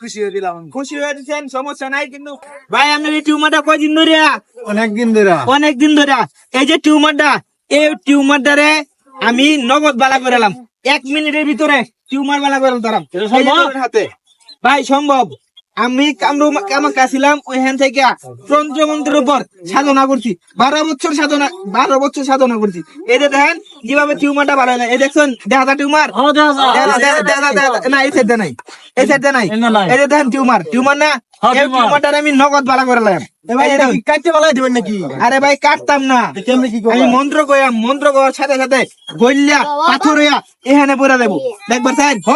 খুশি হয়ে দিলাম আমি। খুশি হয়ে দিচ্ছেন সমস্যা নাই কিন্তু ভাই আপনার এই টিউমারটা কয়দিন ধরে? অনেকদিন ধরে। অনেক দিন ধরে। এই যে টিউমারটা এই টিউমারটারে আমি নগদ বালা করালাম এক মিনিটের ভিতরে টিউমার বালা করে তারাম এই যে ধরেন হাতে। ভাই সম্ভব। আমি কামরু কামাকা ছিলাম ওইখান থেকে তন্ত্রমন্ত্রের উপর সাধনা করছি। বারো বছর সাধনা বারো বছর সাধনা করছি। এই যে দেখেন কীভাবে টিউমারটা বাড়ে না এই দেখছেন দেখা যায় টিউমার না এই সাইড নাই। এই সাইড নাই। এই নাই। এই যে দেখেন টিউমার। টিউমার না হ্যাঁ, এই টিউমার। টিউমারটারে আমি নগদ বালা করালাম ভাই এই যে এটা দেখুন। কি কাটতে বলাই দিবেন নাকি? আরে ভাই কাটতাম না। আমি করবা? মন্ত্র কইয়াম মন্ত্র করার সাথে সাথে গইল্লা পাথর হইয়া এখানে পড়া দেবো। দেখবার স্যার ও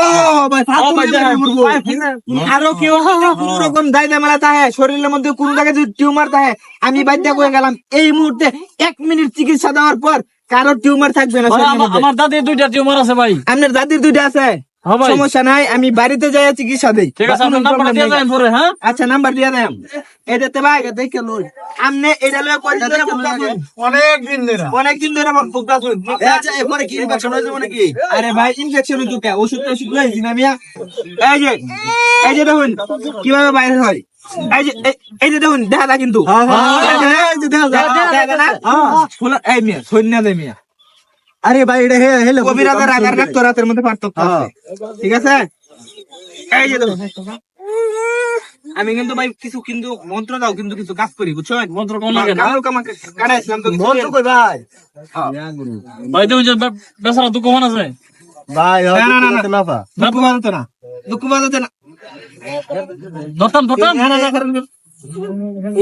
ভাই পাথর ভাই, হইয়া দেখেন। পড়ব। আরও কেউ কোন রকম দায় দামেলা তাহে শরীরের মধ্যে কোন জায়গায় যদি টিউমার তাহে আমি বাধ্য করে গেলাম। এই মুহূর্তে এক মিনিট চিকিৎসা দেওয়ার পর কারও টিউমার থাকবে না আমার- মধ্যে। আমার দাদি দুইটা টিউমার আছে ভাই। আপনার দাদির দুইটা আছে? সমস্যা নাই আমি বাড়িতে যাই চিকিৎসা দেই। ঠিক আছে দিয়ে। দেন পরে হ্যাঁ? আচ্ছা নাম্বার দিয়ে দেন। এটাতে ভাই দেখে লই। আমনে এটা লয়ে কয়দিন ধরে। ভুগতাছেন? অনেকদিন ধরে অনেকদিন ধরে ভুগতাছেন এ আচ্ছা এরপরে কি ইনফেকশন হয়ে যাবে নাকি আরে ভাই ইনফেকশন হইতো কে? ওষুধ ওষুধ লইছি না মিয়া। এই যে এই যে দেখুন কীভাবে বাইরে হয়? এই যে এই- এই যে দেখুন দেখা কিন্তু। হ্যাঁ, এই যে- দেখা। দেখা- দেখা না? এই মিয়া সৈন্য দে মিয়া। আরে ভাই এটা হে হেলে কবিরাজের আধার কার্ড তো রাতের মধ্যে পার্থক্য আছে। ঠিক আছে? এই যে আমি কিন্তু ভাই কিছু কিন্তু মন্ত্র দাও কিন্তু কিছু কাজ করি বুঝছ? মন্ত্র কোন লাগে না? কামাকে কাটাইছিলাম তো মন্ত্র কই ভাই? ভাই তুমি যে বে- বেচারা দুঃখ মনে আছে? ভাই না, না, না, না। দুঃখ বাজাতে না। দুঃখ বাজাতে না। ধরতাম ধরতাম। না, না, না,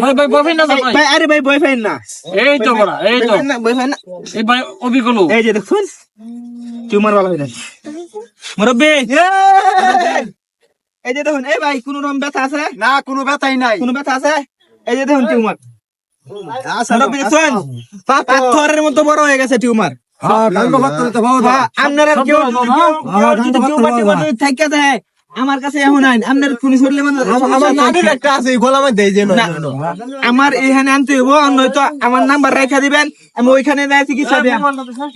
ভাই ভাই বয়ফ্রেন্ড আরে ভাই বয়ফ্রেন্ড না। এই তো বড়া এই তো। boyfriend না এই ভাই অবিকল এই যে দেখুন টিউমার ভালো হয়ে যাচ্ছে। মুরব্বী এই যে দেখুন এই ভাই কোন রকম ব্যথা আছে? না কোনো ব্যথাই নাই। কোন ব্যথা আছে? এই যে দেখুন টিউমার। আচ্ছা, পাথরের মতো বড় হয়ে গেছে টিউমার। হ্যাঁ হ্যাঁ, আপনারা কেউ টিউমার টিউমার। আমার কাছে এখন আইন আপনার কোন শরীরে মানে আমার একটা আছে যে আমার এখানে আনতে হইব নয়তো আমার নাম্বার রেখা দিবেন আমি ওইখানে যাই চিকিৎসা দেন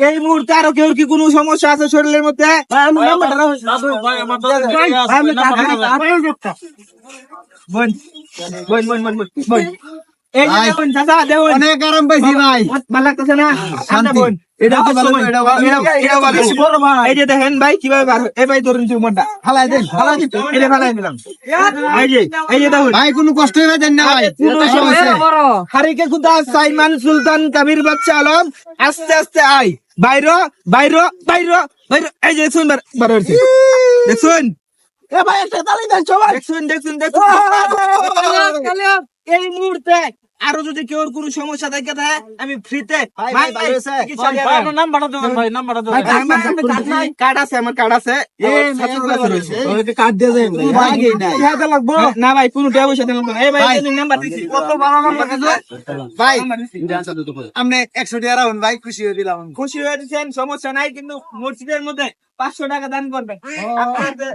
এই মুহূর্তে আরও কেউ কি কোনো সমস্যা আছে শরীরের মধ্যে? ভাই আমার দাদু ভাই, আমি নাম্বারটা দেন। বোন বোন বোন বোন বোন বোন। এই। দেখুন চাচা দেখুন। অনেক আরাম পাইছি ভাই। ভালো লাগতেছে না? আমরা বোন। এটা তো ভালো, এটা ভালো। এটা- এটা এই যে দেখেন ভাই কীভাবে বার এই ভাই ধরুন টিউমারটা ফালাই দেন ফালাই দিন এটা ফেলাই দিলাম। এই যে এই যে দেখুন। ভাই কোনো কষ্ট হবে দেন না ভাই। কোনো সমস্যা। হারিকে খুদা সাইমান সুলতান কাবির বাচ্চা আলম। আস্তে আস্তে আই বাইর বাইর বাইর বাইর। এই যে দেখুন বার বার হচ্ছে দেখুন। এ ভাই একটা তালি দেন সবাই। দেখুন দেখুন দেখুন। এই মুহূর্তে আরও যদি কেউ কোনো সমস্যা থাকে থাকে আমি ফ্রিতে নাম্বারটা দেবেন ভাই নাম্বারটা দেবেন কার্ড আছে আমার কার্ড আছে? না ভাই কোনো টাকা পয়সা দেবেন এই ভাই নাম্বার দিছি। কত ভালো নাম্বার দিছো? ভাই আপনি একশো টাকা রাখুন ভাই খুশি হয়ে দিলাম খুশি হয়ে দিচ্ছেন সমস্যা নাই কিন্তু মসজিদের মধ্যে পাঁচশো টাকা দান করবেন। আপনাদের